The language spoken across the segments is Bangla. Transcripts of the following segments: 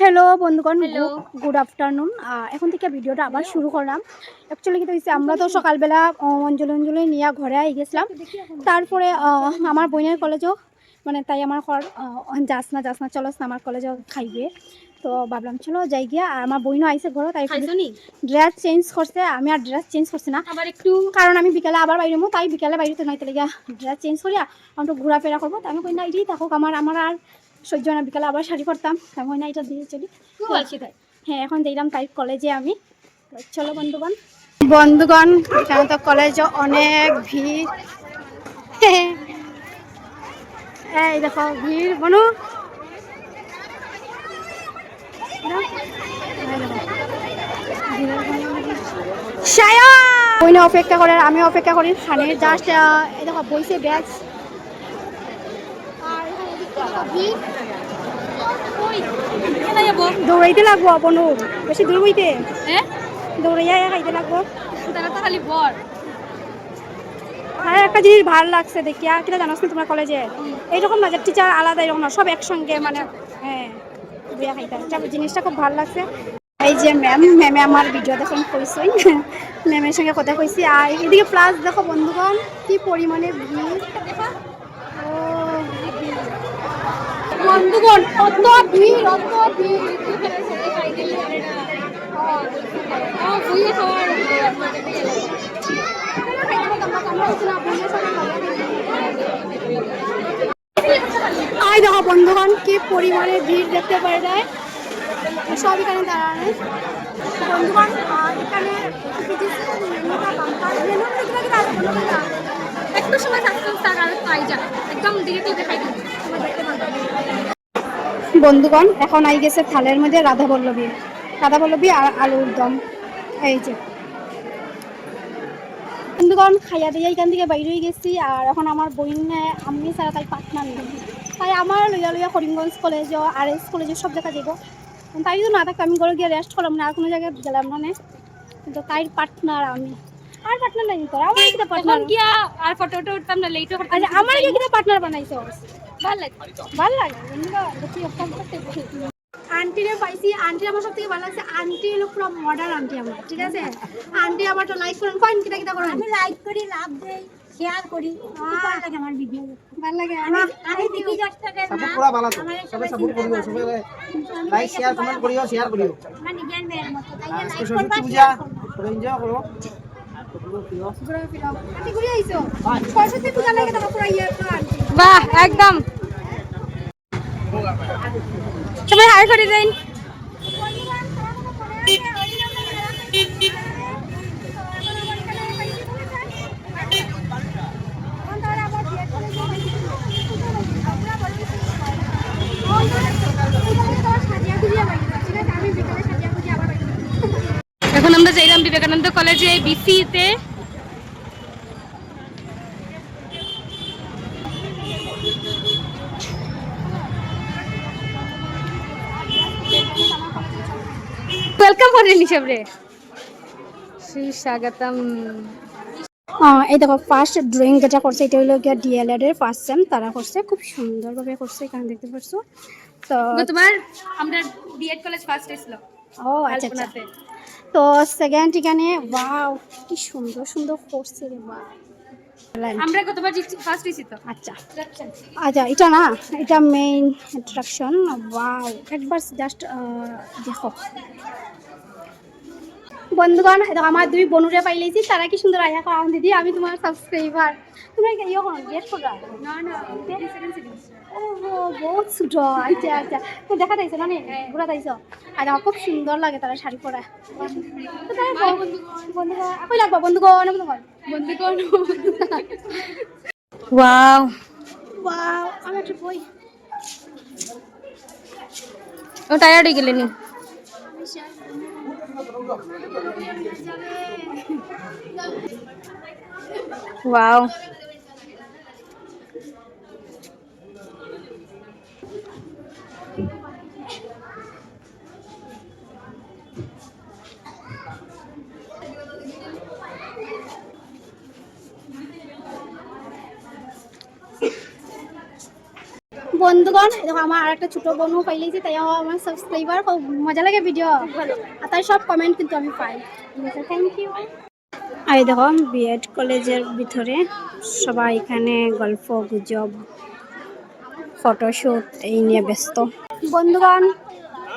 হ্যালো বন্ধুগণ. গুড আফটারনুন এখন থেকে ভিডিওটা আবার শুরু করলাম। অ্যাকচুয়ালি কি হয়েছে আমরা তো সকালবেলা অঞ্জলি অঞ্জলি নিয়ে ঘরে আই গেছিলাম। তারপরে আমার বোনের কলেজও মানে তাই আমার ঘর যাস না যাস না চলস না আমার কলেজও খাইবে। তো ভাবলাম চলো যাই গিয়া আর আমার বইনও আইসে ঘরে তাই ড্রেস চেঞ্জ করছে আমি আর ড্রেস চেঞ্জ করছি না। আবার একটু? কারণ আমি বিকালে আবার বাইরে তাই বিকালে বাইরে তো নয় তাহলে গিয়া ড্রেস চেঞ্জ করিয়া আমি তো ঘোরাফেরা করব। তাই আমি কই না এটাই থাকুক আমার আমার আর সহ্য না বিকালে আবার শাড়ি পরতাম। কই না এটা দিয়ে চলি। খুব হ্যাঁ এখন দিলাম তাই কলেজে আমি। তো চলো বন্ধুগণ। বন্ধুগণ এখানে তো কলেজে অনেক ভিড়। এই দেখো ভিড়। বনু। বইনে অপেক্ষা করে আমি অপেক্ষা করি। খানের জাস্ট এই দেখো বইছে ব্যাগ আর এখানে ভিড় কোথায় যাব দৌড়াইতে লাগবো বনু বেশি দূর বইতে। হ্যাঁ দৌড়াইয়া খাইতে লাগবো। তারা তো খালি বর আর একটা জিনিস ভালো লাগছে দেখি আর কিটা জানোস না তোমার কলেজে এইরকম না যে টিচার আলাদা এরকম না সব একসঙ্গে মানে হ্যাঁ বুয়া খাইতে জিনিসটা খুব ভালো লাগছে। এই যে ম্যাম ম্যামে আমার ভিডিও দেখুন কইসই ম্যামের সঙ্গে কথা কইছি। আর এদিকে প্লাস দেখো বন্ধুগণ কি পরিমাণে ভিড় ও বন্ধুগণ, অত ভিড় অত ভিড়। আই দেখো বন্ধুগণ, কি পরিমাণে ভিড় দেখতে পাওয়া যায়। সব এখানে দাঁড়ানো বন্ধুগণ এখানে একটু সময় থাকতে তার আর পাই যা একদম দিকে দেখাই দিবি বন্ধুগণ এখন আই গেছে থালের মধ্যে রাধা পল্লবী রাধা পল্লবী আর আলুর দম। এই যে। বন্ধুগণ খাইয়া দিয়ে এখান থেকে বাইরে হয়ে গেছি আর এখন আমার বইন আমি ছাড়া তাই পার্টনার নেই। তাই আমার লইয়া লইয়া করিমগঞ্জ কলেজ আর এস কলেজে সব জায়গা যাব তাই তো না থাকতো আমি ঘরে গিয়ে রেস্ট করলাম না আর কোনো জায়গায় গেলাম না। কিন্তু তাই পার্টনার আমি। আর পার্টনার নাই তোর আমার পার্টনার গিয়া আর ফটো উঠতাম না লেটও আচ্ছা আমার পার্টনার বানাইছো। ভালো লাগে ভালো লাগে আন্টিরে পাইছি আন্টি আমার সব থেকে ভালো লাগছে আন্টি হলো পুরো মডার্ন আন্টি আমার ঠিক আছে? আন্টি আমার তো লাইক করেন কয়েন কিটা কিটা করেন। আমি লাইক করি লাভ দেই শেয়ার করি ভালো লাগে আমার ভিডিও ভালো লাগে আমি আমি দেখি দশটাকে সাপোর্ট করা ভালো তো সবাই সাপোর্ট করিও সবাই লাইক শেয়ার কমেন্ট করিও শেয়ার করিও। আমার নিজের মেয়ের মতো তাই লাইক করবা পূজা সবাই এনজয় করো। ঘুরে ফিরো। আন্টি ঘুরে আইছো? সরস্বতী পূজা লাগে তো পুরো ইয়ে আন্টি। বাহ একদম। সবাই হাই করে দেন। এখন আমরা যাইলাম বিবেকানন্দ কলেজে বিসিতে ওয়েলকাম করে নিসব রে শ্রী স্বাগতম এই দেখো ফার্স্ট ড্রয়িং যেটা করছে এটা হলো গিয়া ডিএলএড এর ফার্স্ট সেম তারা করছে খুব সুন্দরভাবে করছে এখানে দেখতে পাচ্ছ তো তোমার আমরা বিএড কলেজ ফার্স্ট এসেছিল। ও আচ্ছা আচ্ছা। তো সেকেন্ড এখানে ওয়াও কি সুন্দর সুন্দর করছে রে বাহ আমরা কতবার ফার্স্ট এসেছি তো। আচ্ছা। আচ্ছা এটা না এটা মেইন অ্যাট্রাকশন ওয়াও একবার জাস্ট দেখো। বন্ধুগণ এই দেখো আমার দুই বনুরে পাইলেছি তারা কি সুন্দর আয়া খাওয়ান দিদি আমি তোমার সাবস্ক্রাইবার তুমি কি ইয়ে করো গেট করো? না না ও বহুত ছোট আচ্ছা আচ্ছা। তো দেখা যাইছো না ঘোরা যাইছো আর খুব সুন্দর লাগে তারা শাড়ি পরা। তো তারা বন্ধুগণ কই লাগবো বন্ধুগণ বন্ধুগণ বন্ধুগণ ওয়াও ওয়াও আমি একটা বই। ও টায়ার্ড হয়ে গেলেনি ওয়াও বন্ধুগণ দেখো আমার আর একটা ছোট বোনও পাই লেগেছে তাই আমার সাবস্ক্রাইবার খুব মজা লাগে ভিডিও আর তাই সব কমেন্ট কিন্তু আমি পাই। থ্যাংক ইউ আর দেখো বিএড কলেজের ভিতরে সবাই এখানে গল্প গুজব ফটোশ্যুট এই নিয়ে ব্যস্ত। বন্ধুগণ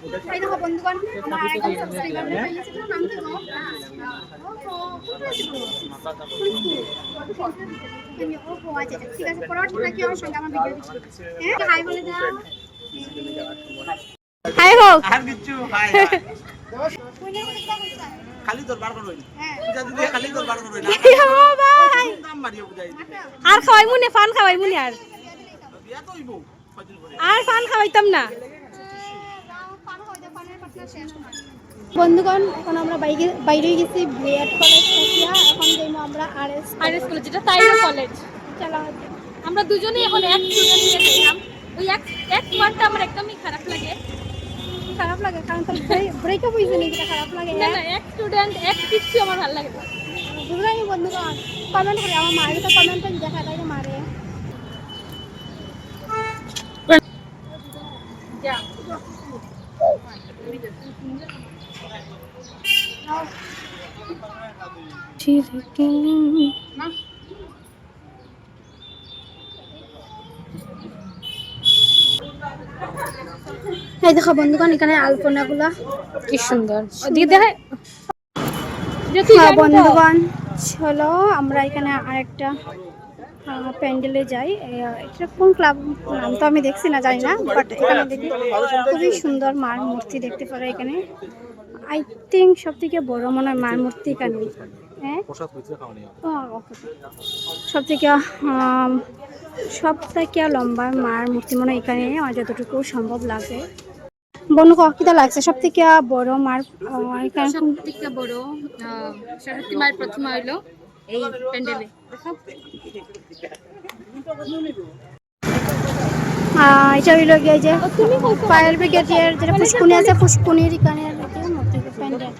এই দেখো বন্ধুগণ, আমার আরেকজন subscriber গেছে। তোমার নাম কি ওহো, কোথায় আছে গো? ওহো, আচ্ছা, ঠিক আছে, পরবর্তী নাকি আমার সঙ্গে আমার ভিডিও দিচ্ছি। হ্যাঁ, হাই বলে দাও। হাই হোক আর হাই খালি দরবার খালি দরবার না আর খাওয়াই মুনে ফান খাওয়াই মুনে আর বিয়া তো হইব কদিন পরে আর ফান খাওয়াইতাম না বন্ধুগণ এখন আমরা বাইরে বাইরে গেছি বিএড কলেজ থাকিয়া এখন যাইবো আমরা আরএস আর কলেজ যেটা তাইরো কলেজ চালা আমরা দুজনেই এখন এক স্টুডেন্ট নিয়ে যাইলাম ওই এক এক মানটা আমার একদমই খারাপ লাগে। খারাপ লাগে কারণ তোর ব্রেকআপ হয়েছে নাকি? খারাপ লাগে না না এক স্টুডেন্ট এক কিচ্ছু আমার ভালো লাগে না। বুঝলাই বন্ধুগণ। কমেন্ট করে আমার মায়ের তো কমেন্ট দেখা তাই মারে যা এই দেখো বন্ধুগণ এখানে আলপনাগুলা কি সুন্দর ওদিকে দেখে হ্যাঁ? বন্ধুগণ চলো আমরা এখানে আরেকটা প্যান্ডেলে যাই। এটা কোন ক্লাব? নাম তো আমি দেখছি না জানি না বাট এখানে দেখি। খুবই সুন্দর মার মূর্তি দেখতে পারো এখানে। আই থিঙ্ক সব থেকে বড় মনে হয় মার মূর্তি এখানে। হ্যাঁ? সব থেকে সব থেকে লম্বা মার মূর্তি মনে হয় এখানে আমার যতটুকু সম্ভব লাগে। বনু কিটা লাগছে? সব থেকে বড় মার এখানে সব থেকে বড় সরস্বতী মায়ের প্রতিমা হইল। এই প্যান্ডেলে। এটা হইল গিয়ে যে ফায়ার ব্রিগেডের যেটা পুষ্কুনি আছে পুষ্কুনির এখানে প্যান্ডেল।